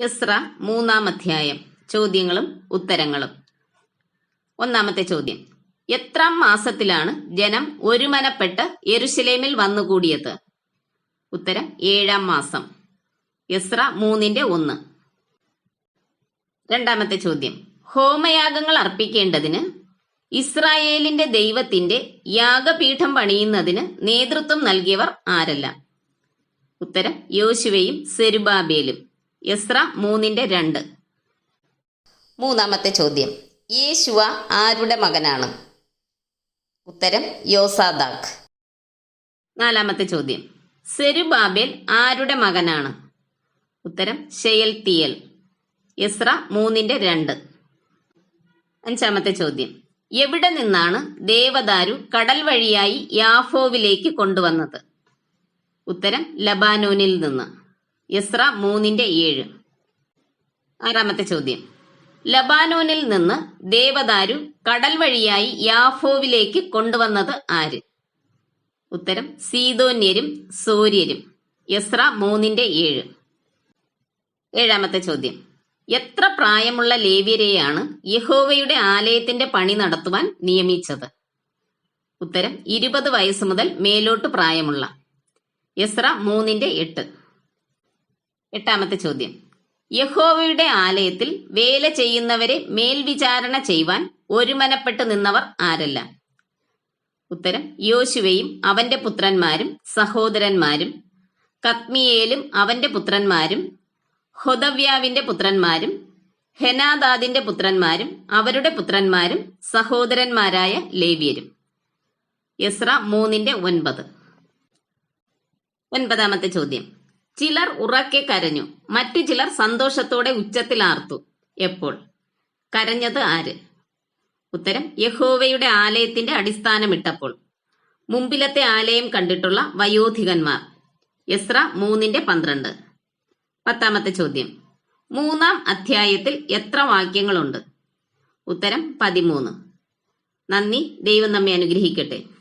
എസ്ര മൂന്നാം അധ്യായം. ചോദ്യങ്ങളും ഉത്തരങ്ങളും. ഒന്നാമത്തെ ചോദ്യം. എത്രാം മാസത്തിലാണ് ജനം ഒരുമനപ്പെട്ട് എരുശലേമിൽ വന്നുകൂടിയത്? ഉത്തരം ഏഴാം മാസം. എസ്ര മൂന്നിന്റെ ഒന്ന്. രണ്ടാമത്തെ ചോദ്യം. ഹോമയാഗങ്ങൾ അർപ്പിക്കേണ്ടതിന് ഇസ്രായേലിന്റെ ദൈവത്തിന്റെ യാഗപീഠം പണിയുന്നതിന് നേതൃത്വം നൽകിയവർ ആരല്ല? ഉത്തരം യോശുവയും സെരുബാബേലും. എസ്ര മൂന്നിന്റെ രണ്ട്. മൂന്നാമത്തെ ചോദ്യം. യേശുവ ആരുടെ മകനാണ്? ഉത്തരം യോസാദാഖ് നാലാമത്തെ ചോദ്യം. സെരുബാബേൽ ആരുടെ മകനാണ്? ഉത്തരം ഷെയൽ തിയൽ എസ്ര മൂന്നിന്റെ രണ്ട്. അഞ്ചാമത്തെ ചോദ്യം. എവിടെ നിന്നാണ് ദേവദാരു കടൽ വഴിയായി യാഫോവിലേക്ക് കൊണ്ടുവന്നത്? ഉത്തരം ലബാനോനിൽ നിന്ന്. എസ്ര മൂന്നിന്റെ ഏഴ്. ആറാമത്തെ ചോദ്യം. ലബാനോനിൽ നിന്ന് ദേവദാരു കടൽ വഴിയായി യാഫോവിലേക്ക് കൊണ്ടുവന്നത് ആര്? ഉത്തരം സീതോന്യരും സൂര്യരും. യസ്ര മൂന്നിന്റെ ഏഴ്. ഏഴാമത്തെ ചോദ്യം. എത്ര പ്രായമുള്ള ലേവ്യരെയാണ് യഹോവയുടെ ആലയത്തിന്റെ പണി നടത്തുവാൻ നിയമിച്ചത്? ഉത്തരം ഇരുപത് വയസ്സ് മുതൽ മേലോട്ട് പ്രായമുള്ള. യസ്ര മൂന്നിന്റെ എട്ട്. എട്ടാമത്തെ ചോദ്യം. യഹോവയുടെ ആലയത്തിൽ വേല ചെയ്യുന്നവരെ മേൽവിചാരണ ചെയ്യുവാൻ ഒരുമനപ്പെട്ട് നിന്നവർ ആരല്ല? ഉത്തരം യോശുവയും അവന്റെ പുത്രന്മാരും സഹോദരന്മാരും കത്മിയേലും അവന്റെ പുത്രന്മാരും ഹൊദവ്യാവിന്റെ പുത്രന്മാരും ഹെനാദാദിന്റെ പുത്രന്മാരും അവരുടെ പുത്രന്മാരും സഹോദരന്മാരായ ലേവ്യരും. യസ്ര മൂന്നിന്റെ ഒൻപത്. ഒൻപതാമത്തെ ചോദ്യം. ചിലർ ഉറക്കെ കരഞ്ഞു. മറ്റു ചിലർ സന്തോഷത്തോടെ ഉച്ചത്തിലാർത്തു എപ്പോൾ? കരഞ്ഞത് ആര്? ഉത്തരം യഹോവയുടെ ആലയത്തിന്റെ അടിസ്ഥാനമിട്ടപ്പോൾ. മുമ്പിലത്തെ ആലയം കണ്ടിട്ടുള്ള വയോധികന്മാർ. എസ്ര മൂന്നിന്റെ പന്ത്രണ്ട്. പത്താമത്തെ ചോദ്യം. മൂന്നാം അധ്യായത്തിൽ എത്ര വാക്യങ്ങളുണ്ട്? ഉത്തരം പതിമൂന്ന്. നന്ദി. ദൈവം നമ്മെ അനുഗ്രഹിക്കട്ടെ.